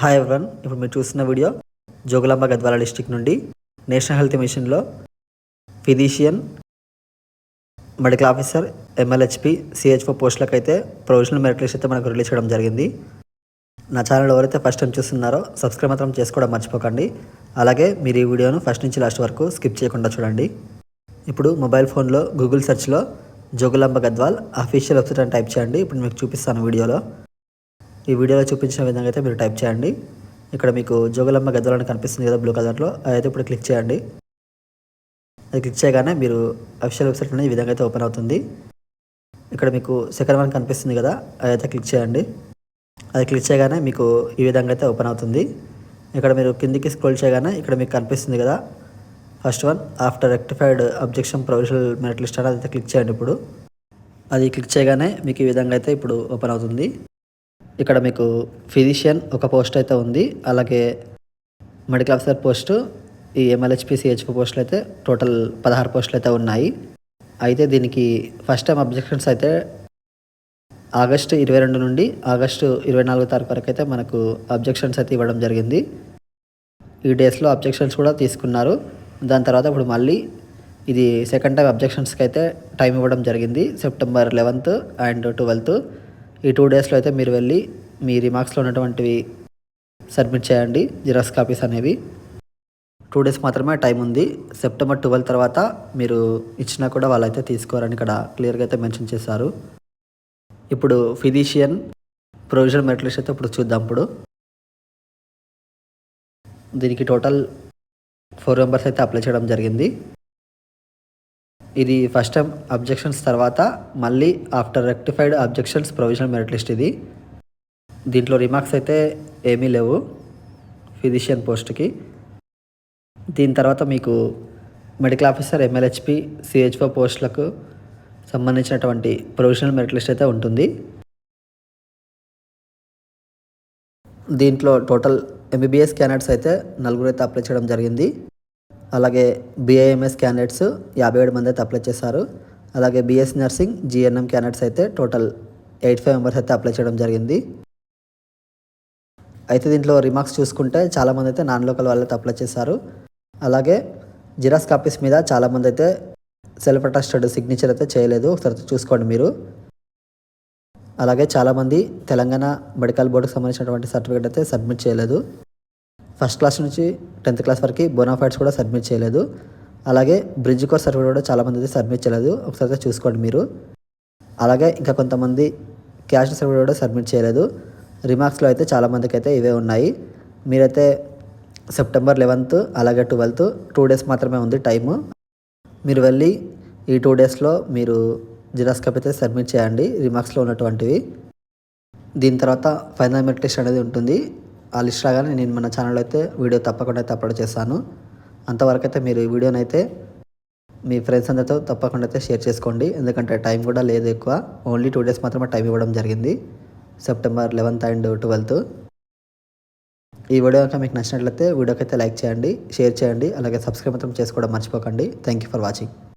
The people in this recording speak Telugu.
హాయ్ ఎవరన్ ఇప్పుడు మీరు చూస్తున్న వీడియో జోగులాంబ గద్వాల డిస్టిక్ నుండి నేషనల్ హెల్త్ మిషన్లో physician medical officer MLHP CHO పోస్టులకు అయితే ప్రొవిజనల్ మెరిట్ లిస్ట్ అయితే మనకు రిలీజ్ చేయడం జరిగింది. నా ఛానల్ ఎవరైతే ఫస్ట్ టైం చూస్తున్నారో సబ్స్క్రైబ్ మాత్రం చేసుకోవడం మర్చిపోకండి. అలాగే మీరు ఈ వీడియోను ఫస్ట్ నుంచి లాస్ట్ వరకు స్కిప్ చేయకుండా చూడండి. ఇప్పుడు మొబైల్ ఫోన్లో గూగుల్ సెర్చ్లో జోగులాంబ గద్వాల్ అఫీషియల్ వెబ్సైట్ అని టైప్ చేయండి. ఇప్పుడు మీకు చూపిస్తాను వీడియోలో ఈ వీడియోలో చూపించిన విధంగా అయితే మీరు టైప్ చేయండి. ఇక్కడ మీకు జోగులమ్మ గద్దలని అని కనిపిస్తుంది కదా బ్లూ కలర్లో. అయితే ఇప్పుడు క్లిక్ చేయండి. అది క్లిక్ చేయగానే మీరు అఫిషియల్ వెబ్సైట్ అనేది ఈ విధంగా అయితే ఓపెన్ అవుతుంది. ఇక్కడ మీకు సెకండ్ వన్ కనిపిస్తుంది కదా అదైతే క్లిక్ చేయండి. అది క్లిక్ చేయగానే మీకు ఈ విధంగా అయితే ఓపెన్ అవుతుంది. ఇక్కడ మీరు కిందికి స్క్రోల్ చేయగానే ఇక్కడ మీకు కనిపిస్తుంది కదా first one after rectified objection provisional merit list అని అయితే క్లిక్ చేయండి ఇప్పుడు. అది క్లిక్ చేయగానే మీకు ఈ విధంగా అయితే ఇప్పుడు ఓపెన్ అవుతుంది. ఇక్కడ మీకు ఫిజిషియన్ ఒక పోస్ట్ అయితే ఉంది. అలాగే మెడికల్ ఆఫీసర్ పోస్టు ఈ ఎంఎల్హెచ్పి సిహెచ్పి పోస్టులు అయితే టోటల్ పదహారు పోస్టులు అయితే ఉన్నాయి. అయితే దీనికి ఫస్ట్ టైం అబ్జెక్షన్స్ అయితే ఆగస్టు ఇరవై రెండు నుండి ఆగస్టు ఇరవై నాలుగో తారీఖు వరకు అయితే మనకు అబ్జెక్షన్స్ అయితే ఇవ్వడం జరిగింది. ఈ డేస్లో అబ్జెక్షన్స్ కూడా తీసుకున్నారు. దాని తర్వాత ఇప్పుడు మళ్ళీ ఇది సెకండ్ టైం అబ్జెక్షన్స్కి అయితే టైం ఇవ్వడం జరిగింది. September eleventh and twelfth. ఈ టూ డేస్లో అయితే మీరు వెళ్ళి మీ రిమార్క్స్లో ఉన్నటువంటివి సబ్మిట్ చేయండి జిరాక్స్ కాపీస్ అనేవి. టూ డేస్ మాత్రమే టైం ఉంది. సెప్టెంబర్ ట్వెల్వ్ తర్వాత మీరు ఇచ్చినా కూడా వాళ్ళైతే తీసుకోరని ఇక్కడ క్లియర్గా అయితే మెన్షన్ చేశారు. ఇప్పుడు ఫిజిషియన్ ప్రొవిజనల్ మెరిట్ లిస్ట్ అయితే ఇప్పుడు చూద్దాం ఇప్పుడు. దీనికి టోటల్ ఫోర్ మెంబర్స్ అయితే అప్లై చేయడం జరిగింది. ఇది ఫస్ట్ టైం అబ్జెక్షన్స్ తర్వాత మళ్ళీ after rectified objections provisional merit list ఇది. దీంట్లో రిమార్క్స్ అయితే ఏమీ లేవు ఫిజిషియన్ పోస్ట్కి దీని తర్వాత మీకు మెడికల్ ఆఫీసర్ ఎంఎల్హెచ్పి సిహెచ్ఓ పోస్టులకు సంబంధించినటువంటి ప్రొవిజనల్ మెరిట్ లిస్ట్ అయితే ఉంటుంది. దీంట్లో టోటల్ ఎంబీబీఎస్ క్యాండిడేట్స్ అయితే నలుగురు అయితే అప్లై చేయడం జరిగింది. అలాగే బీఐఎంఎస్ క్యాండిడేట్స్ యాభై ఏడు మంది అయితే అప్లై చేశారు. అలాగే బీఎస్ నర్సింగ్ జిఎన్ఎం క్యాండిడేట్స్ అయితే టోటల్ ఎయిట్ ఫైవ్ మెంబర్స్ అయితే అప్లై చేయడం జరిగింది. అయితే దీంట్లో రిమార్క్స్ చూసుకుంటే చాలామంది అయితే నాన్ లోకల్ వాళ్ళు అయితే అప్లై చేశారు. అలాగే జిరాక్స్ కాపీస్ మీద చాలామంది అయితే సెల్ఫ్ అటాస్టెడ్ సిగ్నేచర్ అయితే చేయలేదు. ఒకసారి చూసుకోండి మీరు. అలాగే చాలామంది తెలంగాణ మెడికల్ బోర్డుకి సంబంధించినటువంటి సర్టిఫికేట్ అయితే సబ్మిట్ చేయలేదు. ఫస్ట్ క్లాస్ నుంచి టెన్త్ క్లాస్ వరకు బోనాఫైడ్స్ కూడా సబ్మిట్ చేయలేదు. అలాగే బ్రిడ్జ్ కోర్స్ సర్టిఫికేట్ కూడా చాలామంది అయితే సబ్మిట్ చేయలేదు. ఒకసారి అయితే చూసుకోండి మీరు. అలాగే ఇంకా కొంతమంది క్యాష్ సర్టిఫికేట్ కూడా సబ్మిట్ చేయలేదు. రిమార్క్స్లో అయితే చాలామందికి అయితే ఇవే ఉన్నాయి. మీరైతే సెప్టెంబర్ లెవెన్త్ అలాగే ట్వెల్త్ టూ డేస్ మాత్రమే ఉంది టైము. మీరు వెళ్ళి ఈ టూ డేస్లో మీరు జిరాక్స్ కాపీ అయితే సబ్మిట్ చేయండి. రిమార్క్స్లో ఉన్నటువంటివి. దీని తర్వాత ఫైనల్ మెరిట్ అనేది ఉంటుంది. ఆ లిస్ట్ రాగానే నేను మన ఛానల్ అయితే వీడియో తప్పకుండా అయితే అప్లోడ్ చేస్తాను. అంతవరకు అయితే మీరు ఈ వీడియోని అయితే మీ ఫ్రెండ్స్ అందరితో తప్పకుండా అయితే షేర్ చేసుకోండి. ఎందుకంటే టైం కూడా లేదు ఎక్కువ. ఓన్లీ టూ డేస్ మాత్రమే టైం ఇవ్వడం జరిగింది. సెప్టెంబర్ లెవెన్త్ అండ్ ట్వెల్త్ ఈ వీడియో కనుక మీకు నచ్చినట్లయితే వీడియోకి అయితే లైక్ చేయండి షేర్ చేయండి అలాగే సబ్స్క్రైబ్ మాత్రం చేసుకోవడం మర్చిపోకండి. Thank you for watching